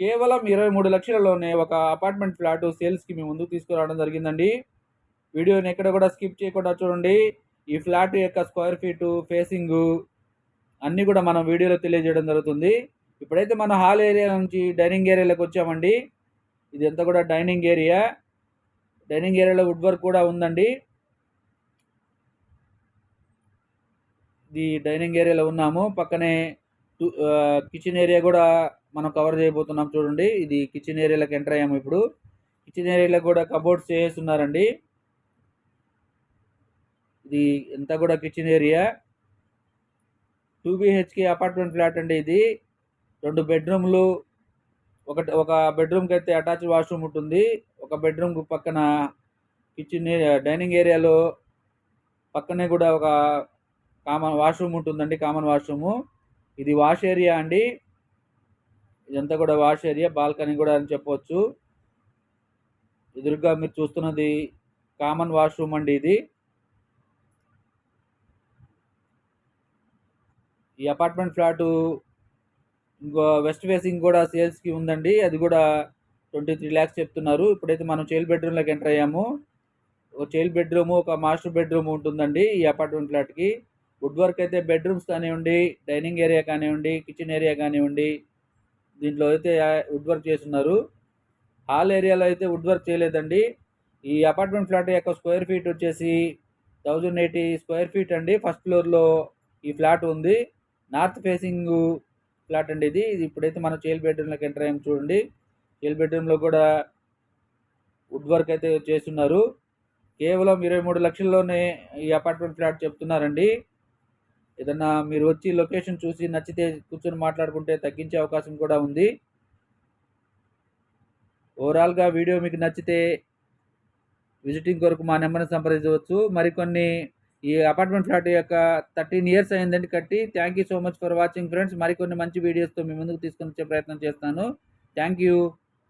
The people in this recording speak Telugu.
కేవలం ఇరవై మూడు లక్షలలోనే ఒక అపార్ట్మెంట్ ఫ్లాట్ సేల్స్కి మీ ముందుకు తీసుకురావడం జరిగిందండి. వీడియోని ఎక్కడ కూడా స్కిప్ చేయకుండా చూడండి. ఈ ఫ్లాట్ యొక్క స్క్వేర్ ఫీటు ఫేసింగు అన్నీ కూడా మనం వీడియోలో తెలియజేయడం జరుగుతుంది. ఇప్పుడైతే మన హాల్ ఏరియా నుంచి డైనింగ్ ఏరియాలోకి వచ్చామండి. ఇది అంతా కూడా డైనింగ్ ఏరియా. డైనింగ్ ఏరియాలో వుడ్ వర్క్ కూడా ఉందండి. ఇది డైనింగ్ ఏరియాలో ఉన్నాము. పక్కనే కిచెన్ ఏరియా కూడా మనం కవర్ చేయబోతున్నాం చూడండి. ఇది కిచెన్ ఏరియాలోకి ఎంటర్ అయ్యాము ఇప్పుడు. కిచెన్ ఏరియాలో కూడా కబోర్డ్స్ చేస్తున్నారండి. ఇది ఎంత కూడా kitchen area. Two BHK apartment flat అండి ఇది. రెండు బెడ్రూమ్లు ఒకటి ఒక బెడ్రూమ్కి అయితే అటాచ్ వాష్రూమ్ ఉంటుంది. ఒక బెడ్రూమ్ పక్కన కిచెన్ డైనింగ్ ఏరియాలో పక్కనే కూడా ఒక కామన్ వాష్రూమ్ ఉంటుందండి కామన్ వాష్రూము. ఇది వాష్ ఏరియా అండి. ఇదంతా కూడా వాష్ ఏరియా బాల్కనీ కూడా అని చెప్పవచ్చు ఎదురుగా మీరు చూస్తున్నది కామన్ వాష్రూమ్ అండి ఇది. ఈ అపార్ట్మెంట్ ఫ్లాటు ఇంకో వెస్ట్ ఫేసింగ్ కూడా సేల్స్కి ఉందండి. అది కూడా ట్వంటీ త్రీ ల్యాక్స్ చెప్తున్నారు. ఇప్పుడైతే మనం చైల్డ్ బెడ్రూమ్లోకి ఎంటర్ అయ్యాము. ఒక చైల్డ్ బెడ్రూమ్ ఒక మాస్టర్ బెడ్రూమ్ ఉంటుందండి ఈ అపార్ట్మెంట్ ఫ్లాట్కి. వుడ్ వర్క్ అయితే బెడ్రూమ్స్ కానివ్వండి డైనింగ్ ఏరియా కానివ్వండి కిచెన్ ఏరియా కానివ్వండి దీంట్లో అయితే వుడ్ వర్క్ చేస్తున్నారు. హాల్ ఏరియాలో అయితే వుడ్ వర్క్ చేయలేదండి. ఈ అపార్ట్మెంట్ ఫ్లాట్ యొక్క స్క్వేర్ ఫీట్ వచ్చేసి థౌజండ్ ఎయిటీ స్క్వేర్ ఫీట్ అండి. ఫస్ట్ ఫ్లోర్లో ఈ ఫ్లాట్ ఉంది. నార్త్ ఫేసింగ్ ఫ్లాట్ అండి ఇది. ఇది ఇప్పుడైతే మనం చైల్ బెడ్రూమ్లోకి ఎంటర్ అయ్యాము చూడండి. చైల్ బెడ్రూమ్లో కూడా వుడ్ వర్క్ అయితే చేస్తున్నారు. కేవలం ఇరవై మూడు లక్షల్లోనే ఈ అపార్ట్మెంట్ ఫ్లాట్ చెప్తున్నారండి. ఏదన్నా మీరు వచ్చి లొకేషన్ చూసి నచ్చితే కూర్చొని మాట్లాడుకుంటే తగ్గించే అవకాశం కూడా ఉంది. ఓవరాల్గా వీడియో మీకు నచ్చితే విజిటింగ్ కొరకు మా నెంబర్ని సంప్రదించవచ్చు. మరికొన్ని ఈ అపార్ట్మెంట్ ఫ్లాట్ యొక్క థర్టీన్ ఇయర్స్ అయిందండి కట్టి. Thank you so much for watching friends. మరికొన్ని మంచి వీడియోస్తో మీ ముందుకు తీసుకొని వచ్చే ప్రయత్నం చేస్తాను. Thank you